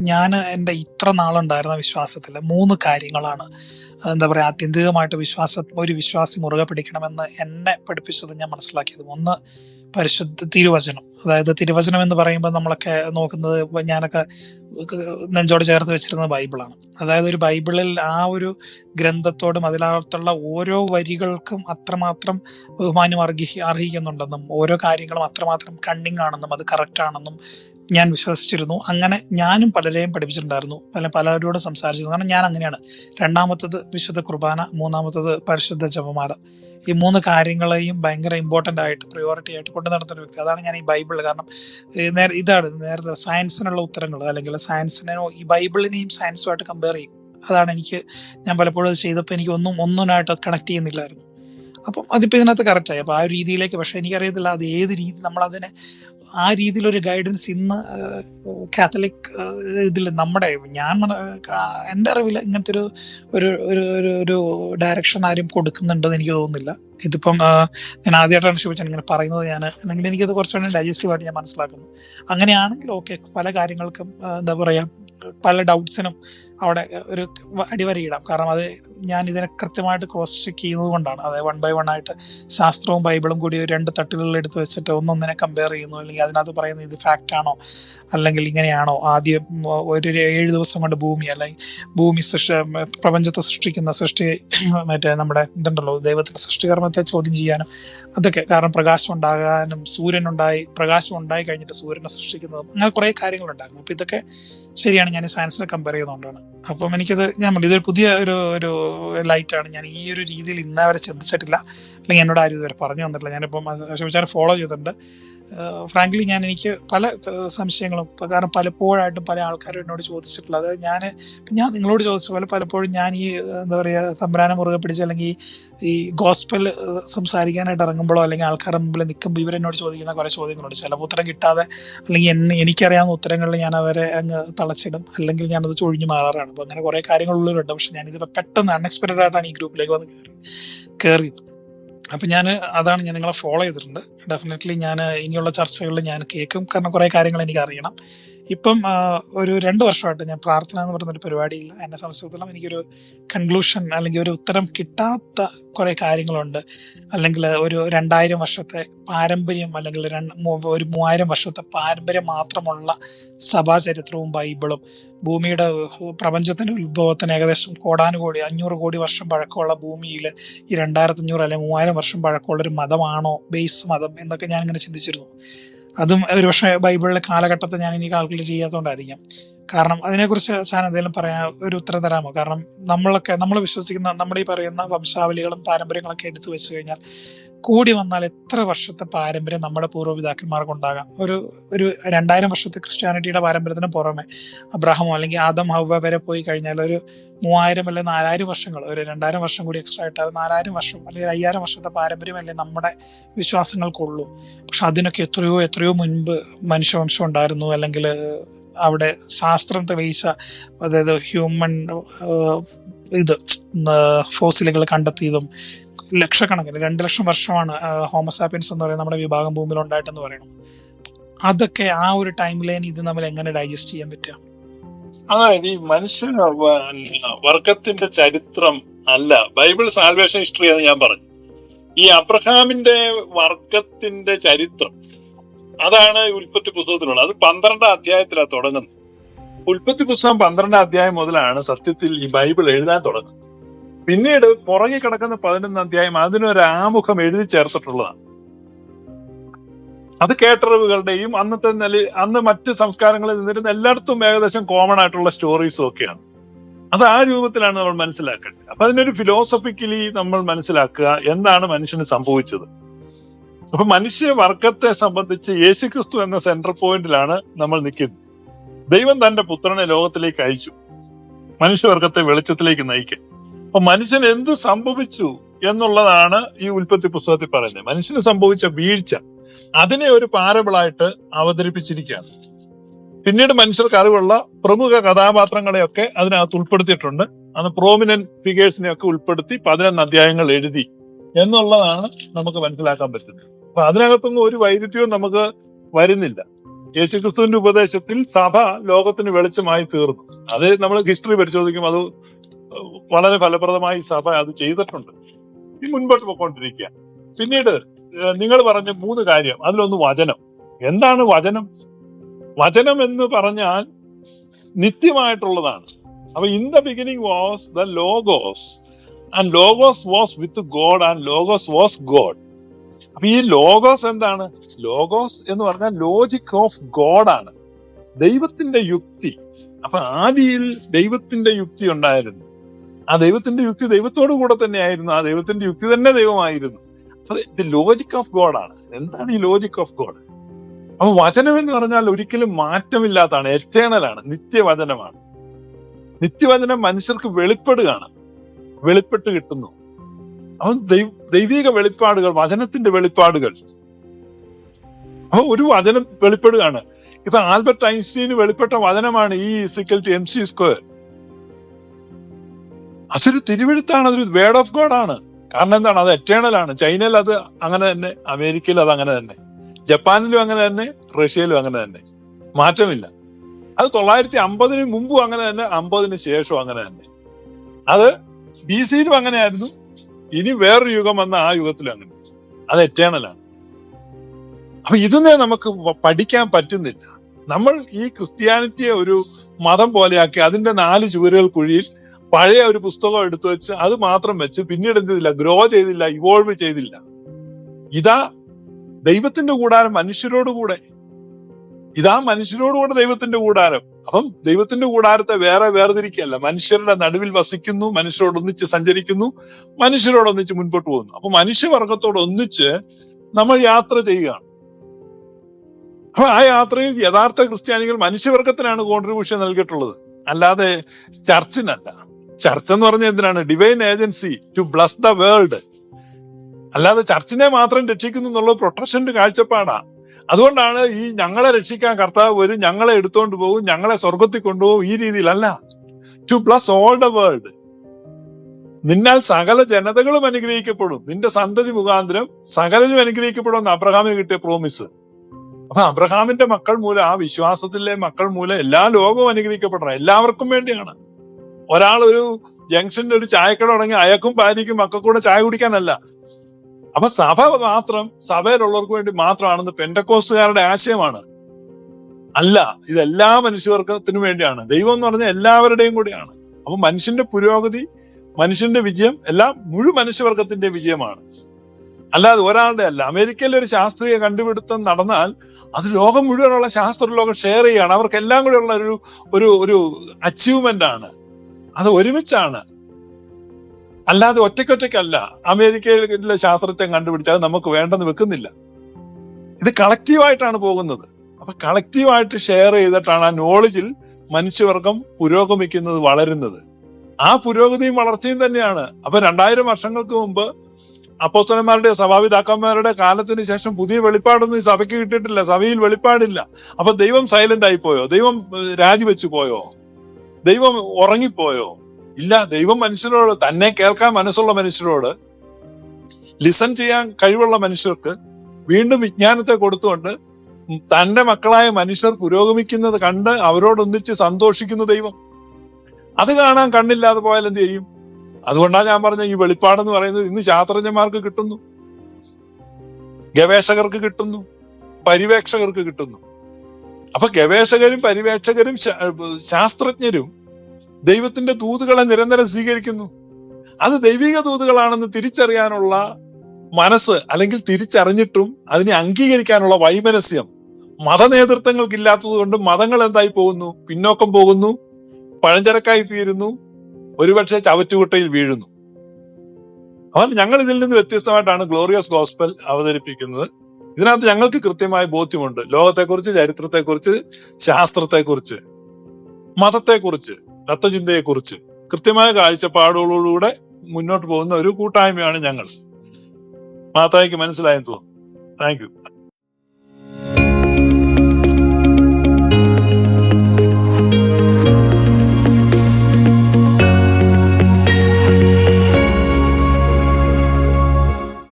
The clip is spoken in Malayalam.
ഞാൻ എന്റെ ഇത്ര നാളുണ്ടായിരുന്ന വിശ്വാസത്തിൽ മൂന്ന് കാര്യങ്ങളാണ്. എന്താ പറയുക ആത്യന്തികമായിട്ട് വിശ്വാസ ഒരു വിശ്വാസി മുറുകെ പിടിക്കണമെന്ന് എന്നെ പഠിപ്പിച്ചത് ഞാൻ മനസ്സിലാക്കിയത്. ഒന്ന് പരിശുദ്ധ തിരുവചനം. അതായത് തിരുവചനം എന്ന് പറയുമ്പോൾ നമ്മളൊക്കെ നോക്കുന്നത് ഞാനൊക്കെ നെഞ്ചോട് ചേർത്ത് വെച്ചിരുന്നത് ബൈബിളാണ്. അതായത് ഒരു ബൈബിളിൽ ആ ഒരു ഗ്രന്ഥത്തോടും അതിനകത്തുള്ള ഓരോ വരികൾക്കും അത്രമാത്രം ബഹുമാനം അർഹി അർഹിക്കുന്നുണ്ടെന്നും ഓരോ കാര്യങ്ങളും അത്രമാത്രം കണ്ണിങ് ആണെന്നും അത് കറക്റ്റ് ആണെന്നും ഞാൻ വിശ്വസിച്ചിരുന്നു. അങ്ങനെ ഞാനും പലരെയും പഠിപ്പിച്ചിട്ടുണ്ടായിരുന്നു. പല പലരോടും സംസാരിച്ചിരുന്നു. കാരണം ഞാൻ അങ്ങനെയാണ്. രണ്ടാമത്തത് വിശുദ്ധ കുർബാന മൂന്നാമത്തത് പരിശുദ്ധ ജപമാല. ഈ മൂന്ന് കാര്യങ്ങളെയും ഭയങ്കര ഇമ്പോർട്ടന്റ് ആയിട്ട് പ്രയോറിറ്റി ആയിട്ട് കൊണ്ടു നടത്തുന്ന വ്യക്തി. അതാണ് ഞാൻ ഈ ബൈബിൾ കാരണം നേരെ ഇതാണ് നേരത്തെ സയൻസിനുള്ള ഉത്തരങ്ങൾ അല്ലെങ്കിൽ സയൻസിനോ ഈ ബൈബിളിനെയും സയൻസുമായിട്ട് കമ്പയർ ചെയ്യും. അതാണ് എനിക്ക് ഞാൻ പലപ്പോഴും അത് ചെയ്തപ്പോൾ എനിക്ക് ഒന്നും ഒന്നിനായിട്ട് കണക്ട് ചെയ്യുന്നില്ലായിരുന്നു. അപ്പം അതിപ്പോൾ ഇതിനകത്ത് കറക്റ്റായി അപ്പോൾ ആ രീതിയിലേക്ക് പക്ഷേ എനിക്കറിയത്തില്ല അത് ഏത് രീതി നമ്മളതിനെ ആ രീതിയിലൊരു ഗൈഡൻസ് ഇന്ന് കാത്തലിക് ഇതിൽ നമ്മുടെ ഞാൻ എന്റെ അറിവിൽ ഇങ്ങനത്തെ ഒരു ഒരു ഒരു ഒരു ഒരു ഡയറക്ഷൻ ആരും കൊടുക്കുന്നുണ്ടെന്ന് എനിക്ക് തോന്നുന്നില്ല. ഇതിപ്പം ഞാൻ ആദ്യമായിട്ടാണ് ശിവച്ചൻ ഇങ്ങനെ പറയുന്നത്. ഞാൻ അല്ലെങ്കിൽ എനിക്കത് കുറച്ചുകൂടി ഡൈജസ്റ്റീവ് ആയിട്ട് ഞാൻ മനസ്സിലാക്കുന്നു. അങ്ങനെയാണെങ്കിൽ ഓക്കെ പല കാര്യങ്ങൾക്കും എന്താ പറയുക പല ഡൗട്ട്സിനും അവിടെ ഒരു അടിവരയിടാം. കാരണം അത് ഞാൻ ഇതിനെ കൃത്യമായിട്ട് ക്രോസ് ചെക്ക് ചെയ്യുന്നത് കൊണ്ടാണ്. അതായത് വൺ ബൈ വൺ ആയിട്ട് ശാസ്ത്രവും ബൈബിളും കൂടി ഒരു രണ്ട് തട്ടുകളിൽ എടുത്ത് വെച്ചിട്ട് ഒന്നൊന്നിനെ കമ്പയർ ചെയ്യുന്നു. അല്ലെങ്കിൽ അതിനകത്ത് പറയുന്നത് ഇത് ഫാക്റ്റ് ആണോ? അല്ലെങ്കിൽ ഇങ്ങനെയാണോ? ആദ്യം ഒരു ഏഴ് ദിവസം കൊണ്ട് ഭൂമി അല്ലെങ്കിൽ ഭൂമി സൃഷ്ടി പ്രപഞ്ചത്തെ സൃഷ്ടിക്കുന്ന സൃഷ്ടി മറ്റേ നമ്മുടെ ഇതുണ്ടല്ലോ ദൈവത്തിന്റെ സൃഷ്ടികർമ്മത്തെ ചോദ്യം ചെയ്യാനും അതൊക്കെ. കാരണം പ്രകാശം ഉണ്ടാകാനും സൂര്യൻ ഉണ്ടായി പ്രകാശം ഉണ്ടായി കഴിഞ്ഞിട്ട് സൂര്യനെ സൃഷ്ടിക്കുന്നതും അങ്ങനെ കുറേ കാര്യങ്ങളുണ്ടായിരുന്നു. അപ്പോൾ ഇതൊക്കെ ശരിയാണ് ഞാൻ സയൻസിനെ കമ്പയർ ചെയ്തുകൊണ്ടാണ്. അപ്പം എനിക്കത് ഞാൻ പറഞ്ഞു ഇതൊരു പുതിയ ഒരു ഒരു ലൈറ്റാണ് ഞാൻ ഈ ഒരു രീതിയിൽ ഇന്നേ വരെ ചിന്തിച്ചിട്ടില്ല. അല്ലെങ്കിൽ എന്നോട് ആരും ഇതുവരെ പറഞ്ഞു തന്നിട്ടില്ല. ഞാനിപ്പം ശിവചാരം ഫോളോ ചെയ്തിട്ടുണ്ട്. ഫ്രാങ്ക്ലി ഞാൻ എനിക്ക് പല സംശയങ്ങളും കാരണം പലപ്പോഴായിട്ടും പല ആൾക്കാരും എന്നോട് ചോദിച്ചിട്ടുള്ളത്. ഞാൻ ഞാൻ നിങ്ങളോട് ചോദിച്ച പോലെ പലപ്പോഴും ഞാൻ ഈ എന്താ പറയുക തമ്പരാനെ മുറുകെ പിടിച്ച് അല്ലെങ്കിൽ ഈ ഗോസ്പൽ സംസാരിക്കാനായിട്ട് ഇറങ്ങുമ്പോഴോ അല്ലെങ്കിൽ ആൾക്കാരുടെ മുമ്പിൽ നിൽക്കുമ്പോൾ ഇവരെന്നോട് ചോദിക്കുന്ന കുറേ ചോദ്യങ്ങളുണ്ട്. ചിലപ്പോൾ ഉത്തരം കിട്ടാതെ അല്ലെങ്കിൽ എന്നെ എനിക്കറിയാവുന്ന ഉത്തരങ്ങളിൽ ഞാൻ അവരെ അങ്ങ് തളച്ചിടും. അല്ലെങ്കിൽ ഞാനത് ചൊഴിഞ്ഞു മാറാറാണ്. അപ്പോൾ അങ്ങനെ കുറേ കാര്യങ്ങളുള്ളവരുണ്ട്. പക്ഷെ ഞാനിത് പെട്ടെന്ന് അൺഎക്സ്പെക്റ്റഡ് ആയിട്ടാണ് ഈ ഗ്രൂപ്പിലേക്ക് വന്ന് കയറി കയറിയത് അപ്പം ഞാൻ അതാണ് ഞാൻ നിങ്ങളെ ഫോളോ ചെയ്തിട്ടുണ്ട്. ഡെഫിനറ്റ്ലി ഞാൻ ഇനിയുള്ള ചർച്ചകളിൽ ഞാൻ കേൾക്കും. കാരണം കുറേ കാര്യങ്ങൾ എനിക്ക് അറിയണം ഇപ്പം ഒരു രണ്ട് വർഷമായിട്ട് ഞാൻ പ്രാർത്ഥന എന്ന് പറയുന്ന ഒരു പരിപാടിയിൽ എന്നെ സംബന്ധിച്ചിടത്തോളം എനിക്കൊരു കൺക്ലൂഷൻ അല്ലെങ്കിൽ ഒരു ഉത്തരം കിട്ടാത്ത കുറേ കാര്യങ്ങളുണ്ട്. അല്ലെങ്കിൽ ഒരു രണ്ടായിരം വർഷത്തെ പാരമ്പര്യം അല്ലെങ്കിൽ ഒരു മൂവായിരം വർഷത്തെ പാരമ്പര്യം മാത്രമുള്ള സഭാചരിത്രവും ബൈബിളും ഭൂമിയുടെ പ്രപഞ്ചത്തിന്റെ ഉത്ഭവത്തിന് ഏകദേശം കോടാനുകോടി അഞ്ഞൂറ് കോടി വർഷം പഴക്കമുള്ള ഭൂമിയിൽ ഈ രണ്ടായിരത്തി അഞ്ഞൂറ് അല്ലെങ്കിൽ മൂവായിരം വർഷം പഴക്കമുള്ള ഒരു മതമാണോ ബേസ് മതം എന്നൊക്കെ ഞാൻ ഇങ്ങനെ ചിന്തിച്ചിരുന്നു. അതും ഒരുപക്ഷെ ബൈബിളിലെ കാലഘട്ടത്തെ ഞാൻ ഇനി കാൽക്കുലേറ്റ് ചെയ്യാത്തതുകൊണ്ടായിരിക്കാം കാരണം അതിനെക്കുറിച്ച് ഞാൻ എന്തെങ്കിലും പറയാൻ ഒരു ഉത്തരം തരാമോ? കാരണം നമ്മളൊക്കെ നമ്മൾ വിശ്വസിക്കുന്ന നമ്മുടെ ഈ പറയുന്ന വംശാവലികളും പാരമ്പര്യങ്ങളൊക്കെ എടുത്തു വെച്ച് കഴിഞ്ഞാൽ കൂടി വന്നാൽ എത്ര വർഷത്തെ പാരമ്പര്യം നമ്മുടെ പൂർവപിതാക്കന്മാർക്ക് ഉണ്ടാകാം? ഒരു ഒരു രണ്ടായിരം വർഷത്തെ ക്രിസ്ത്യാനിറ്റിയുടെ പാരമ്പര്യത്തിന് പുറമെ അബ്രാഹമോ അല്ലെങ്കിൽ ആദം ഹവ വരെ പോയി കഴിഞ്ഞാൽ ഒരു മൂവായിരം അല്ലെങ്കിൽ നാലായിരം വർഷങ്ങൾ ഒരു രണ്ടായിരം വർഷം കൂടി എക്സ്ട്രാ ഇട്ടാൽ നാലായിരം വർഷം അല്ലെങ്കിൽ അയ്യായിരം വർഷത്തെ പാരമ്പര്യമല്ലേ നമ്മുടെ വിശ്വാസങ്ങൾക്കുള്ളൂ? പക്ഷെ അതിനൊക്കെ എത്രയോ എത്രയോ മുൻപ് മനുഷ്യവംശം ഉണ്ടായിരുന്നു അല്ലെങ്കിൽ അവിടെ ശാസ്ത്രം തെളിയിച്ച അതായത് ഹ്യൂമൻ ഇത് ഫോസിലുകൾ കണ്ടെത്തിയതും ലക്ഷക്കണക്കിന് രണ്ട് ലക്ഷം വർഷമാണ് ഹോമസാപ്പിയൻസ് എന്ന് പറയുന്ന നമ്മുടെ വിഭാഗം ഭൂമിയിൽ ഉണ്ടായിട്ടെന്ന് പറയണം അതൊക്കെ ആ ഒരു ടൈം ലൈൻ ഇത് നമ്മൾ എങ്ങനെ ഡൈജസ്റ്റ് ചെയ്യാൻ പറ്റുക? അതായത് ഈ മനുഷ്യ വർഗത്തിന്റെ ചരിത്രം അല്ല ബൈബിൾ സാൽവേഷൻ ഹിസ്റ്ററി എന്ന് ഞാൻ പറഞ്ഞു. ഈ അബ്രഹാമിന്റെ വർഗത്തിന്റെ ചരിത്രം അതാണ് ഉൽപ്പത്തി പുസ്തകത്തിലുള്ളത്. അത് പന്ത്രണ്ടാം അധ്യായത്തിലാണ് തുടങ്ങുന്നത്. ഉൽപ്പത്തി പുസ്തകം പന്ത്രണ്ടാം അധ്യായം മുതലാണ് സത്യത്തിൽ ഈ ബൈബിൾ എഴുതാൻ തുടങ്ങുന്നത്. പിന്നീട് പുറകെ കിടക്കുന്ന പതിനൊന്നാം അധ്യായം അതിനൊരു ആമുഖം എഴുതി ചേർത്തിട്ടുള്ളതാണ്. അത് കേട്ടറിവുകളുടെയും അന്നത്തെ നില അന്ന് മറ്റ് സംസ്കാരങ്ങളിൽ നിന്നിരുന്ന എല്ലായിടത്തും ഏകദേശം കോമൺ ആയിട്ടുള്ള സ്റ്റോറീസും ഒക്കെയാണ്. അത് ആ രൂപത്തിലാണ് നമ്മൾ മനസ്സിലാക്കേണ്ടത്. അപ്പൊ അതിനൊരു ഫിലോസഫിക്കലി നമ്മൾ മനസ്സിലാക്കുക എന്താണ് മനുഷ്യന് സംഭവിച്ചത്. അപ്പൊ മനുഷ്യ വർഗത്തെ സംബന്ധിച്ച് യേശുക്രിസ്തു എന്ന സെൻട്രൽ പോയിന്റിലാണ് നമ്മൾ നിൽക്കുന്നത്. ദൈവം തന്റെ പുത്രനെ ലോകത്തിലേക്ക് അയച്ചു. മനുഷ്യവർഗത്തെ വെളിച്ചത്തിലേക്ക് നയിക്കാൻ. അപ്പൊ മനുഷ്യൻ എന്ത് സംഭവിച്ചു എന്നുള്ളതാണ് ഈ ഉൽപ്പത്തി പുസ്തകത്തിൽ പറയുന്നത്. മനുഷ്യന് സംഭവിച്ച വീഴ്ച അതിനെ ഒരു പാരബിളായിട്ട് അവതരിപ്പിച്ചിരിക്കുകയാണ്. പിന്നീട് മനുഷ്യർക്ക് അറിവുള്ള പ്രമുഖ കഥാപാത്രങ്ങളെയൊക്കെ അതിനകത്ത് ഉൾപ്പെടുത്തിയിട്ടുണ്ട്. അത് പ്രോമിനന്റ് ഫിഗേഴ്സിനെ ഒക്കെ ഉൾപ്പെടുത്തി പതിനൊന്ന് അധ്യായങ്ങൾ എഴുതി എന്നുള്ളതാണ് നമുക്ക് മനസ്സിലാക്കാൻ പറ്റുന്നത്. അപ്പൊ അതിനകത്തൊന്നും ഒരു വൈരുദ്ധ്യവും നമുക്ക് വരുന്നില്ല. യേശുക്രിസ്തുവിന്റെ ഉപദേശത്തിൽ സഭ ലോകത്തിന് വെളിച്ചമായി തീർന്നു. അത് നമ്മൾ ഹിസ്റ്ററി പരിശോധിക്കും. അത് വളരെ ഫലപ്രദമായി സഭ അത് ചെയ്തിട്ടുണ്ട്. ഈ മുൻപോട്ട് പോയിക്കൊണ്ടിരിക്കുക. പിന്നീട് നിങ്ങൾ പറഞ്ഞ മൂന്ന് കാര്യം. അതിലൊന്ന് വചനം. എന്താണ് വചനം? വചനം എന്ന് പറഞ്ഞാൽ നിത്യമായിട്ടുള്ളതാണ്. അപ്പൊ in the beginning was the logos and logos was with God and logos was God അപ്പൊ ഈ ലോഗോസ് എന്താണ്? ലോഗോസ് എന്ന് പറഞ്ഞാൽ ലോജിക് ഓഫ് ഗോഡ് ആണ്. ദൈവത്തിന്റെ യുക്തി. അപ്പൊ ആദിയിൽ ദൈവത്തിന്റെ യുക്തി ഉണ്ടായിരുന്നു. ആ ദൈവത്തിന്റെ യുക്തി ദൈവത്തോടു കൂടെ തന്നെ ആയിരുന്നു. ആ ദൈവത്തിന്റെ യുക്തി തന്നെ ദൈവമായിരുന്നു. ദി ലോജിക് ഓഫ് ഗോഡ് ആണ്. എന്താണ് ഈ ലോജിക് ഓഫ് ഗോഡ് അപ്പൊ വചനം എന്ന് പറഞ്ഞാൽ ഒരിക്കലും മാറ്റമില്ലാത്തതാണ്. എറ്റേണൽ ആണ്. നിത്യവചനമാണ്. നിത്യവചനം മനുഷ്യർക്ക് വെളിപ്പെടുകയാണ്. വെളിപ്പെട്ട് കിട്ടുന്നു. അവൻ ദൈവ ദൈവിക വെളിപ്പാടുകൾ വചനത്തിന്റെ വെളിപ്പാടുകൾ. അപ്പൊ ഒരു വചനം വെളിപ്പെടുകയാണ്. ഇപ്പൊ ആൽബർട്ട് ഐൻസ്റ്റീന് വെളിപ്പെട്ട വചനമാണ് E equal to M C square. അതൊരു തിരുവെഴുത്താണ് അതൊരു വേർഡ് ഓഫ് ഗോഡ് ആണ്. കാരണം എന്താണ്? അത് എറ്റേണൽ ആണ്. ചൈനയിൽ അത് അങ്ങനെ തന്നെ അമേരിക്കയിൽ അത് അങ്ങനെ തന്നെ. ജപ്പാനിലും അങ്ങനെ തന്നെ റഷ്യയിലും അങ്ങനെ തന്നെ. മാറ്റമില്ല. അത് തൊള്ളായിരത്തി അമ്പതിന് മുമ്പും അങ്ങനെ തന്നെ അമ്പതിന് ശേഷവും അങ്ങനെ തന്നെ. അത് ബി സിയിലും അങ്ങനെയായിരുന്നു. ഇനി വേറൊരു യുഗം വന്ന ആ യുഗത്തിലും അങ്ങനെ. അത് എറ്റേണലാണ് അപ്പൊ ഇതിനെ നമുക്ക് പഠിക്കാൻ പറ്റുന്നില്ല. നമ്മൾ ഈ ക്രിസ്ത്യാനിറ്റിയെ ഒരു മതം പോലെയാക്കി അതിന്റെ നാല് ചുവരുകൾ കുഴിയിൽ പഴയ ഒരു പുസ്തകം എടുത്തു വെച്ച് അത് മാത്രം വെച്ച് പിന്നീട് എന്ത് ചെയ്തില്ല ഗ്രോ ചെയ്തില്ല ഇവോൾവ് ചെയ്തില്ല. ഇതാ ദൈവത്തിന്റെ കൂടാരം മനുഷ്യരോട് കൂടെ ഇതാ മനുഷ്യരോടുകൂടെ ദൈവത്തിന്റെ കൂടാരം. അപ്പം ദൈവത്തിന്റെ കൂടാരത്തെ വേറെ വേർതിരിക്കുകയല്ല. മനുഷ്യരുടെ നടുവിൽ വസിക്കുന്നു മനുഷ്യരോടൊന്നിച്ച് സഞ്ചരിക്കുന്നു മനുഷ്യരോടൊന്നിച്ച് മുൻപോട്ട് പോകുന്നു. അപ്പൊ മനുഷ്യവർഗത്തോടൊന്നിച്ച് നമ്മൾ യാത്ര ചെയ്യുകയാണ്. അപ്പൊ ആ യാത്രയിൽ യഥാർത്ഥ ക്രിസ്ത്യാനികൾ മനുഷ്യവർഗത്തിനാണ് കോൺട്രിബ്യൂഷൻ നൽകിയിട്ടുള്ളത്. അല്ലാതെ ചർച്ചിനല്ല. ചർച്ച എന്ന് പറഞ്ഞ എന്തിനാണ്? Divine agency to bless the world അല്ലാതെ ചർച്ചിനെ മാത്രം രക്ഷിക്കുന്നു എന്നുള്ള പ്രൊട്ടക്ഷന്റെ കാഴ്ചപ്പാടാ. അതുകൊണ്ടാണ് ഈ ഞങ്ങളെ രക്ഷിക്കാൻ കർത്താവ് വരും ഞങ്ങളെ എടുത്തോണ്ട് പോകും ഞങ്ങളെ സ്വർഗത്തിൽ കൊണ്ടുപോകും ഈ രീതിയിലല്ല. To bless all the world നിന്നാൽ സകല ജനതകളും അനുഗ്രഹിക്കപ്പെടും. നിന്റെ സന്തതി മുഖാന്തരം സകലരും അനുഗ്രഹിക്കപ്പെടും എന്ന് അബ്രഹാമിന് കിട്ടിയ പ്രോമിസ് അപ്പൊ അബ്രഹാമിന്റെ മക്കൾ മൂലം ആ വിശ്വാസത്തിലെ മക്കൾ മൂലം എല്ലാ ലോകവും അനുഗ്രഹിക്കപ്പെടണം എല്ലാവർക്കും വേണ്ടിയാണ്. ഒരാൾ ഒരു ജംഗ്ഷനിൽ ഒരു ചായക്കട തുടങ്ങി അയക്കും ഭാര്യയ്ക്കും കൂടെ ചായ കുടിക്കാനല്ല. അപ്പൊ സഭ മാത്രം സഭയിലുള്ളവർക്ക് വേണ്ടി മാത്രമാണെന്ന് പെൻഡക്കോസുകാരുടെ ആശയമാണ്. അല്ല ഇത് എല്ലാ വേണ്ടിയാണ്. ദൈവം എന്ന് പറഞ്ഞാൽ എല്ലാവരുടെയും കൂടിയാണ്. അപ്പൊ മനുഷ്യന്റെ പുരോഗതി മനുഷ്യന്റെ വിജയം എല്ലാം മുഴു മനുഷ്യവർഗത്തിന്റെ വിജയമാണ്. അല്ലാതെ ഒരാളുടെ അല്ല. അമേരിക്കയിൽ ഒരു ശാസ്ത്രീയ കണ്ടുപിടുത്തം നടന്നാൽ അത് ലോകം മുഴുവനുള്ള ശാസ്ത്ര ലോകം ഷെയർ ചെയ്യാണ് അവർക്ക് എല്ലാം കൂടെ ഉള്ള ഒരു ഒരു അച്ചീവ്മെന്റ് ആണ്. അത് ഒരുമിച്ചാണ്. അല്ലാതെ ഒറ്റയ്ക്കൊറ്റയ്ക്കല്ല. അമേരിക്കയിലെ ശാസ്ത്രജ്ഞൻ കണ്ടുപിടിച്ചത് നമുക്ക് വേണ്ടെന്ന് വെക്കുന്നില്ല. ഇത് കളക്റ്റീവായിട്ടാണ് പോകുന്നത്. അപ്പൊ കളക്റ്റീവായിട്ട് ഷെയർ ചെയ്തിട്ടാണ് ആ നോളജിൽ മനുഷ്യവർഗം പുരോഗമിക്കുന്നത് വളരുന്നത്. ആ പുരോഗതിയും വളർച്ചയും തന്നെയാണ്. അപ്പൊ രണ്ടായിരം വർഷങ്ങൾക്ക് മുമ്പ് അപ്പോസ്തലന്മാരുടെ സഭാപിതാക്കന്മാരുടെ കാലത്തിന് ശേഷം പുതിയ വെളിപ്പാടൊന്നും ഈ സഭയ്ക്ക് കിട്ടിയിട്ടില്ല. സഭയിൽ വെളിപ്പാടില്ല. അപ്പൊ ദൈവം സൈലന്റ് ആയി പോയോ? ദൈവം രാജിവെച്ചു പോയോ? ദൈവം ഉറങ്ങിപ്പോയോ? ഇല്ല ദൈവം മനുഷ്യരോട് തന്നെ കേൾക്കാൻ മനസ്സുള്ള മനുഷ്യരോട് ലിസൺ ചെയ്യാൻ കഴിവുള്ള മനുഷ്യർക്ക് വീണ്ടും വിജ്ഞാനത്തെ കൊടുത്തുകൊണ്ട് തന്റെ മക്കളായ മനുഷ്യർ പുരോഗമിക്കുന്നത് കണ്ട് അവരോടൊന്നിച്ച് സന്തോഷിക്കുന്ന ദൈവം. അത് കാണാൻ കണ്ണില്ലാതെ പോയാൽ എന്ത് ചെയ്യും? അതുകൊണ്ടാണ് ഞാൻ പറഞ്ഞ ഈ വെളിപ്പാടെന്ന് പറയുന്നത് ഇന്ന് ശാസ്ത്രജ്ഞന്മാർക്ക് കിട്ടുന്നു. ഗവേഷകർക്ക് കിട്ടുന്നു. പരിവേക്ഷകർക്ക് കിട്ടുന്നു. അപ്പൊ ഗവേഷകരും പരിവേക്ഷകരും ശാസ്ത്രജ്ഞരും ദൈവത്തിന്റെ ദൂതുകളെ നിരന്തരം സ്വീകരിക്കുന്നു. അത് ദൈവിക ദൂതുകളാണെന്ന് തിരിച്ചറിയാനുള്ള മനസ്സ് അല്ലെങ്കിൽ തിരിച്ചറിഞ്ഞിട്ടും അതിനെ അംഗീകരിക്കാനുള്ള വൈമനസ്യം മത നേതൃത്വങ്ങൾക്ക് ഇല്ലാത്തത് കൊണ്ട് മതങ്ങൾ എന്തായി പോകുന്നു? പിന്നോക്കം പോകുന്നു. പഴഞ്ചരക്കായി തീരുന്നു. ഒരുപക്ഷെ ചവറ്റുകുട്ടയിൽ വീഴുന്നു. അപ്പോൾ ഞങ്ങൾ ഇതിൽ നിന്ന് വ്യത്യസ്തമായിട്ടാണ് ഗ്ലോറിയസ് ഗോസ്പൽ അവതരിപ്പിക്കുന്നത്. ഇതിനകത്ത് ഞങ്ങൾക്ക് കൃത്യമായ ബോധ്യമുണ്ട്. ലോകത്തെക്കുറിച്ച് ചരിത്രത്തെക്കുറിച്ച് ശാസ്ത്രത്തെക്കുറിച്ച് മതത്തെക്കുറിച്ച്. തത്വചിന്തയെക്കുറിച്ച് കൃത്യമായ കാഴ്ചപ്പാടുകളോടുകൂടെ മുന്നോട്ട് പോകുന്ന ഒരു കൂട്ടായ്മയാണ് ഞങ്ങൾ. മാതായിക്ക് മനസ്സിലായെന്ന് തോന്നുന്നു. താങ്ക്